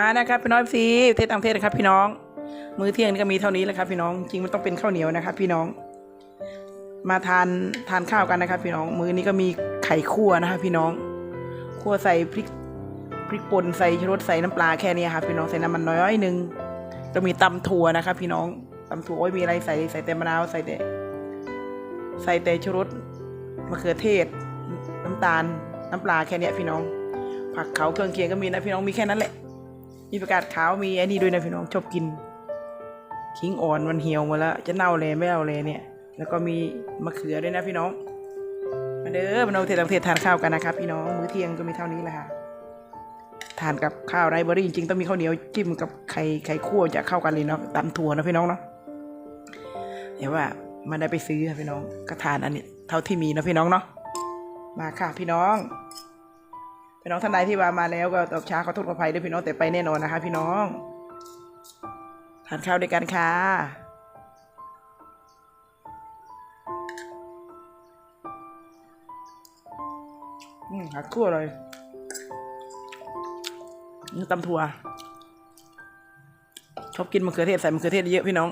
านะครับพี่น้องซีเทศต่างเทศนะครับ พี่น้อง มื้อเที่ยงนี่ก็มีเท่านี้แหละครับ พี่น้องจริงมันต้องเป็นข้าวเหนียวนะครับ พี่น้อง มาทานทานข้าวกันนะครับ พี่น้อง มื้อนี้ก็มีไข่คั่วนะครับพี่น้องคั่วใส่พริกพริกป่นใส่ชูรสใส่น้ำปลาแค่นี้ครับพี่น้องใส่น้ำมันน้อยๆหนึ่งก็มีตำถั่วนะครับ พี่น้องตำถั่วโอ้ยมีอะไรใส่ใส่แต่มะนาวใส่แต่ใส่แต่ชรสมะเขือเทศ น้ำตาล น้ำปลาแค่นี้พี่น้อง ผักเขาเครื่องเคียงก็มีนะพี่น้องมีแค่นั้นแหละ มีประกาศขาวมีไอ้นี่ด้วยนะพี่น้องชอบกินขิงอ่อนมันเหี่ยวหมดแล้วจะเน่าเลยไม่เน่าเลยเนี่ย แล้วก็มีมะเขือด้วยนะพี่น้องมาเด้อมาเอาเทศต่างเทศทานข้าวกันนะครับพี่น้องมื้อเที่ยงก็มีเท่านี้แหละค่ะทานกับข้าวไรเบอรี่จริงๆต้องมีข้าวเหนียวจิ้มกับไข่ไข่คั่วจะเข้ากันเลยเนาะตำถั่วนะพี่น้องเนาะแต่ว่ามันได้ไปซื้อค่ะพี่น้องก็ทานอันนี้ เท่าที่มีนะพี่น้องเนาะมาค่ะพี่น้อง พี่น้องท่านใดที่ว่ามาแล้วก็ตอบช้าขอโทษขออภัยด้วยพี่น้องแต่ไปแน่นอนนะคะ พี่น้องทานข้าวด้วยกันค่ะอืมหักคั่วเลยนี่ตำถั่วชอบกินมะเขือเทศใส่มะเขือเทศเยอะพี่น้อง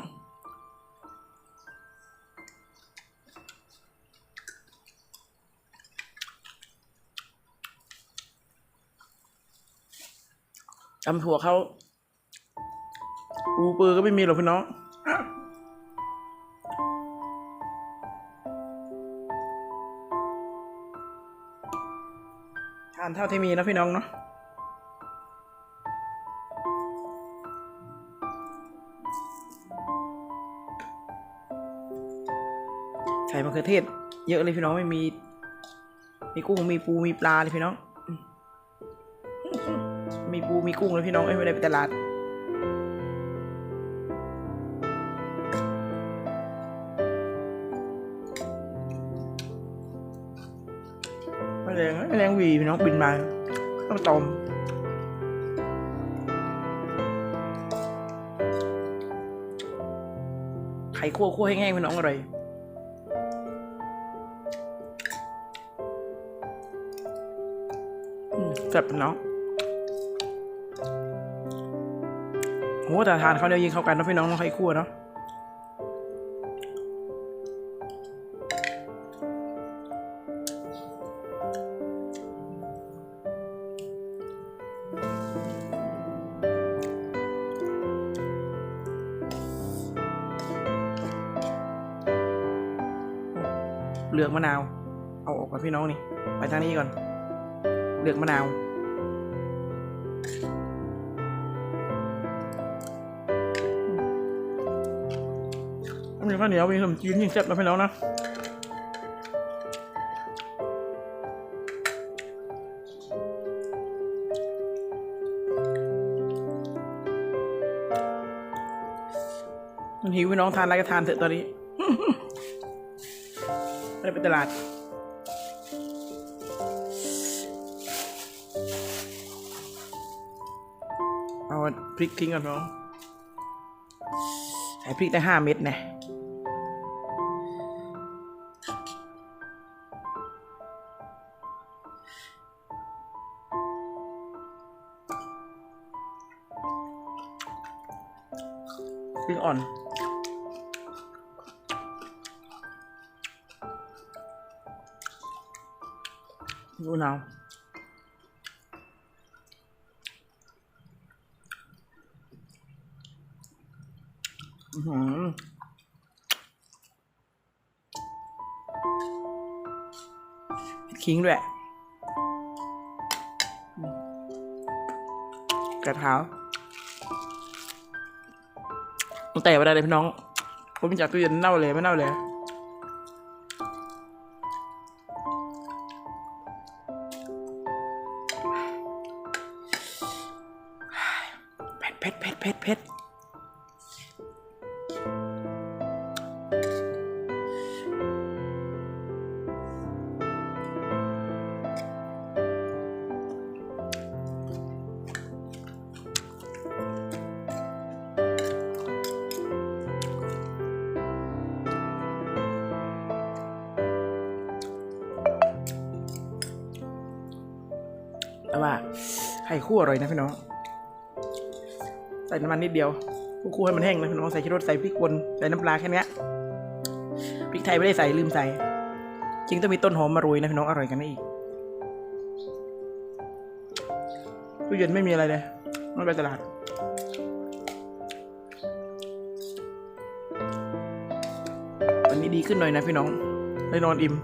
ตำถั่วเขาปูปือก็ไม่มีหรอกพี่น้องทานเท่าที่มีนะพี่น้องเนาะใส่มะเขือเทศ เยอะเลยพี่น้องไม่มี มีกุ้งมีปูมีปลาเลยพี่น้อง มีปูมีกุ้งเลยพี่น้องเอ้ยไม่ได้ไปตลาดไม่แรงไม่แรงวีพี่น้องบินมาต้องตอมไข่คั่วคั่วแห้งพี่น้องอร่อยแซ่บพี่น้อง โหแต่ทานเขาเหนียวยิงเข้ากันนอะพี่น้องต้องให้คั่วเนาะเหลือกมะนาว เอาออกก่อนพี่น้องนี่ ไปทางนี้ก่อนเหลือกมะนาว มีข้าวเหนียวมีขนมจีนยิ่งแซ่บนะพี่น้องนะมันหิวพี่น้องทานอะไรก็ทานเถอะตอนนี้ไม่ได้ไปตลาดเอาพริกทิ้งก่อนน้องใส่พริกได้ห้าเม็ดนะ พริกอ่อนดูหนาวอื้อหือคิงด้วยกระเท้า ตั้งแต่ไม่ได้เลยพี่น้องผมจากตู้เย็นเน่าเลยไม่เน่าเลย แต่ว่าไข่คู่วอร่อยนะพี่น้อง ใส่น้ำมันนิดเดียวคั่วให้มันแห้งนะพี่น้องใส่ชีรสใส่พริกป่นใส่น้ำปลาแค่เนี้ยพริกไทยไม่ได้ใส่ลืมใส่จริงต้องมีต้นหอมมาโรยนะพี่น้องอร่อยกันนะอีกตู้เย็นไม่มีอะไรเลยไม่ไปตลาดวันนี้ดีขึ้นหน่อยนะพี่น้องได้นอนอิ่ม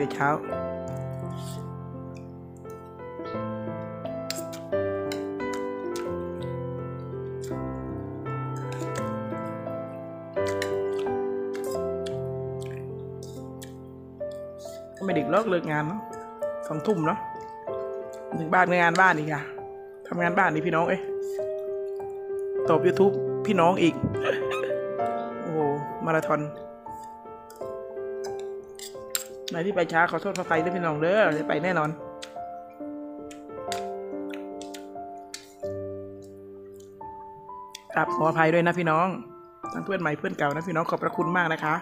แต่เช้า ก็ไม่ดึกเลิกเลิกงานเนาะสองทุ่มเนาะถึงบ้านงานบ้านอีกอะทำงานบ้านนี่พี่น้องเอ้ยตบยูทูบพี่น้องอีก โอ้มาราธอน ไหนที่ไปช้าขอโทษขออภัยด้วยพี่น้องเด้อไปแน่นอนครับขออภัยด้วยนะพี่น้องทั้งเพื่อนใหม่เพื่อนเก่านะพี่น้องขอบพระคุณมากนะคะ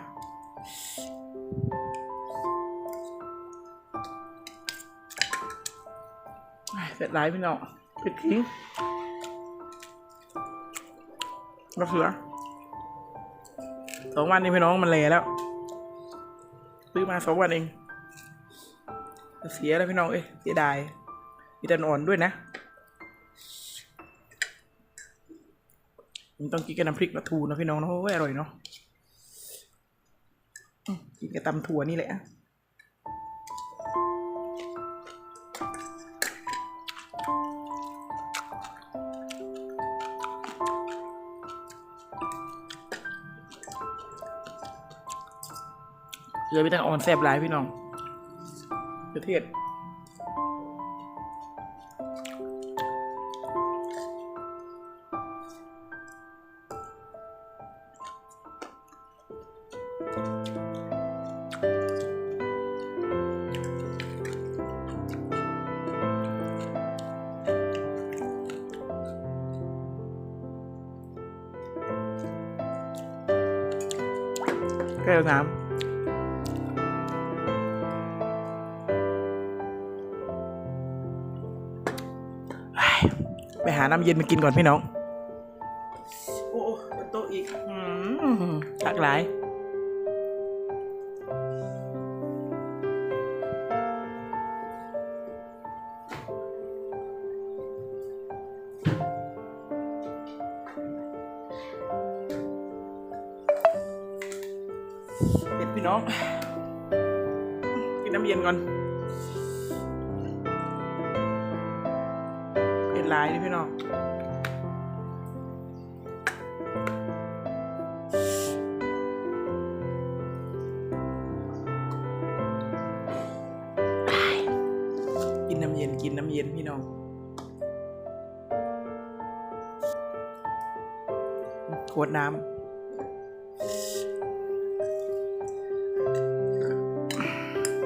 เสร็จไลฟ์พี่น้องปิดทิ้งมะเขือสองวันนี้พี่น้องมันเละแล้ว ซื้อมาสองวันเอง เสียแล้วพี่น้องเอ้ยเสียดายมีแต่อ่อนด้วยนะมันต้องกินกับน้ำพริกปลาทูนะพี่น้องนะโอ้ยอร่อยเนาะกินกับตำถั่วนี่แหละ เลือไปทางออนแซ่บหลายพี่น้องประเทศแก้วน้ำ ไปหาน้ำเย็นมากินก่อนพี่น้อง โอ้บนโต๊ะอีกอืมหลากหลายเด็ดพี่น้อง กินน้ำเย็นก่อน เป็นลายนี่พี่น้องกินน้ำเย็นกินน้ำเย็นพี่น้องขวดน้ำ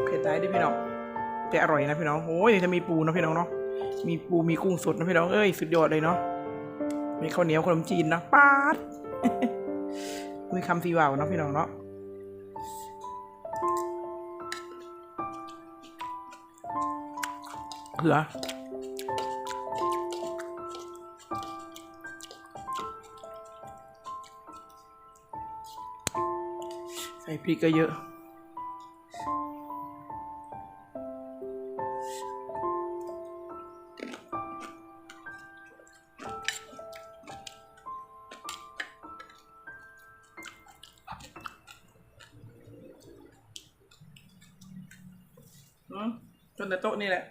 เผ็ดได้ด้วยพี่น้องแต่อร่อยนะพี่น้องโอ้ยจะมีปูนะพี่น้องเนาะ มีปูมีกุ้งสดนะพี่น้องเอ้ยสุดยอดเลยเนาะมีข้าวเหนียวขนมจีนนะป๊าดมีคำซีวาวเนาะพี่น้องเนาะเขือใส่พริกก็เยอะ อืมจนแต่โต๊ะนี่แหละ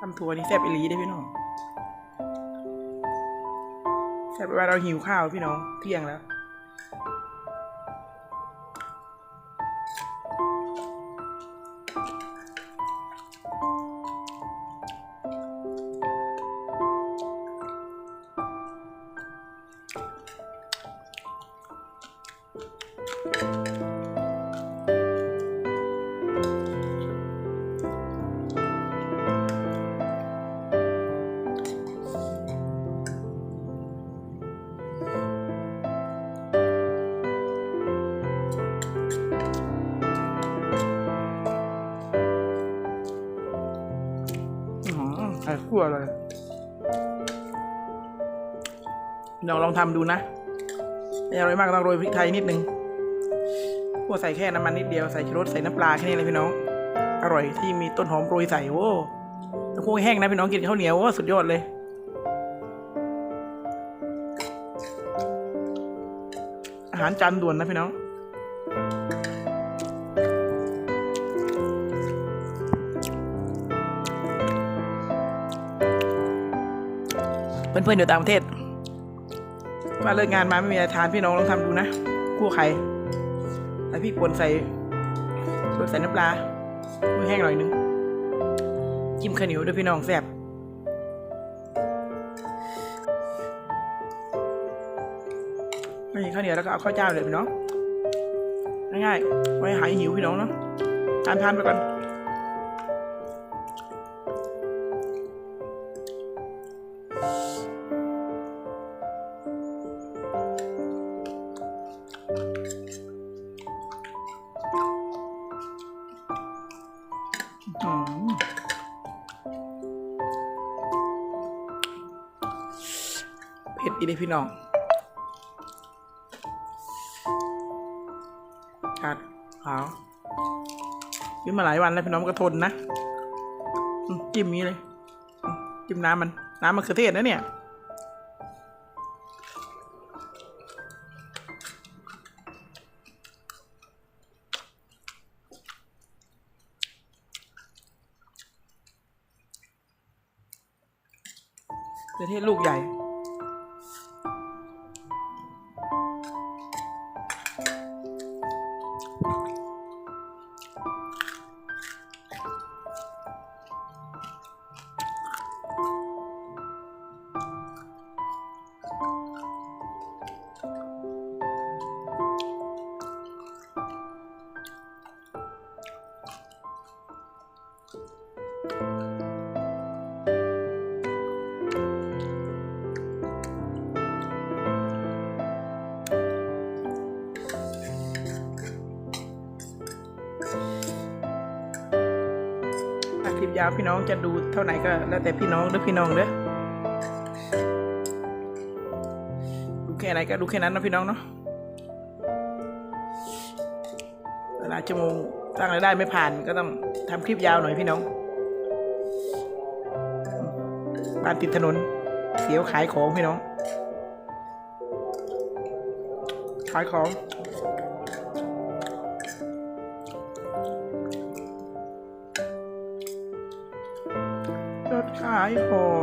ทำทัวร์นี่แซ่บอีหลีได้พี่น้องแซ่บเวลาเราหิวข้าวพี่น้องเที่ยงแล้ว เลยลองลองทำดูนะไม่อร่อยมากต้องโรยพริกไทยนิดนึงคั่วใส่แค่น้ำมันนิดเดียวใส่ชูรสใส่น้ำปลาแค่นี้เลยพี่น้อง อร่อยที่มีต้นหอมโรยใส่โว้ต้องคั่แห้งนะพี่น้องกินข้าวเหนียวโว้สุดยอดเลยอาหารจานด่วนนะพี่น้อง เพื่อนๆอยู่ต่างประเทศ มาเลิกงานมาไม่มีอะไรทานพี่น้องลองทำดูนะคั่วไข่แล้วพี่ปนใส่ส่วนใส่น้ำปลาให้แห้งหน่อยนึงจิ้มข้าวเหนียวด้วยพี่น้องแซ่บไม่มีข้าวเหนียวแล้วก็เอาข้าวเจ้าเลยพี่น้องง่ายๆไว้หายหิวพี่น้องเนาะทานทานไปก่อน พี่น้องชัดขาวกินมาหลายวันแล้วพี่น้องก็ทนนะจิ้มนี้เลย จิ้มน้ำมัน น้ำมะเขือเทศนะเนี่ยมะเทศลูกใหญ่ คลิปยาวพี่น้องจะดูเท่าไหร่ก็แล้วแต่พี่น้องเด้อพี่น้องเด้อดูแค่ไหนก็ดูแค่นั้นนะพี่น้องเนาะเวลาชั่วโมงสร้งรายได้ไม่ผ่านก็ต้องทำคลิปยาวหน่อยพี่น้อง บ้านติดถนน เสียวขายของพี่น้อง ขายของยอดขายของ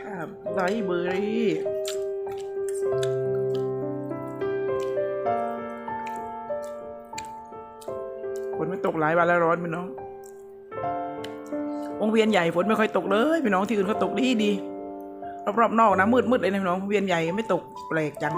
ค่ะไลเบอรี่ฝนไม่ตกหลายวันแล้วร้อนพี่น้องวงเวียนใหญ่ฝนไม่ค่อยตกเลยพี่น้องที่อื่นเขาตกดีดีรอบๆนอกนะมืดมืดเลยนะพี่น้องเวียนใหญ่ไม่ตกแปลกจัง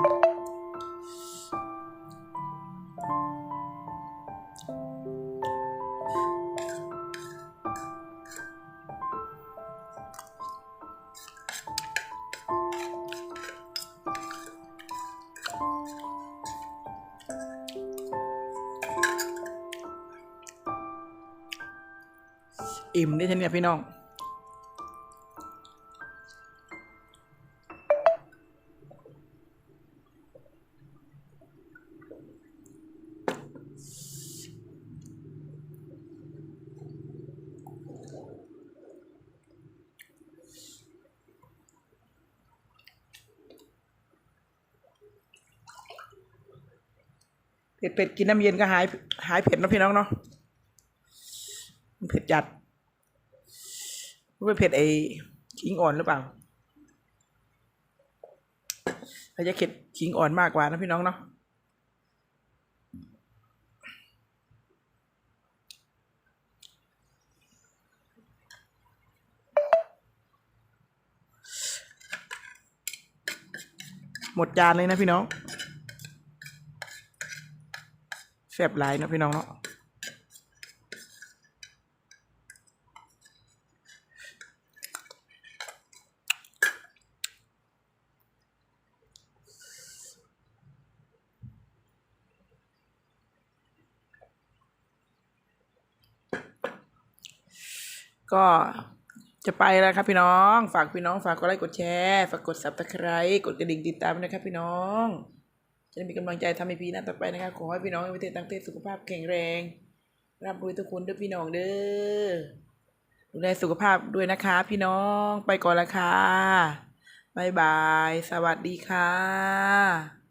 อิ่มได้ทีเนี่ยพี่น้อง เผ็ดเผ็ดกินน้ำเย็นก็หายหายเผ็ดนะพี่น้องเนาะเผ็ดจัด ไม่เผ็ดไอ้ขิงอ่อนหรือเปล่าเราจะเผ็ดขิงอ่อนมากกว่านะพี่น้องเนาะหมดจานเลยนะพี่น้องแซ่บหลายนะพี่น้องเนาะ ก็จะไปแล้วครับพี่น้อง ฝากพี่น้องฝากกดไลค์กดแชร์ฝากกด subscribe กดกระดิ่งติดตามนะครับพี่น้องจะได้มีกำลังใจทำให้พีหน้าต่อไปนะครับขอให้พี่น้องในประเทศต่างประเทศสุขภาพแข็งแรงร่ำรวยทุกคนเด้อพี่น้องเด้อดูแลสุขภาพด้วยนะคะ พี่น้องไปก่อนละค่ะบ๊ายบาย สวัสดีค่ะ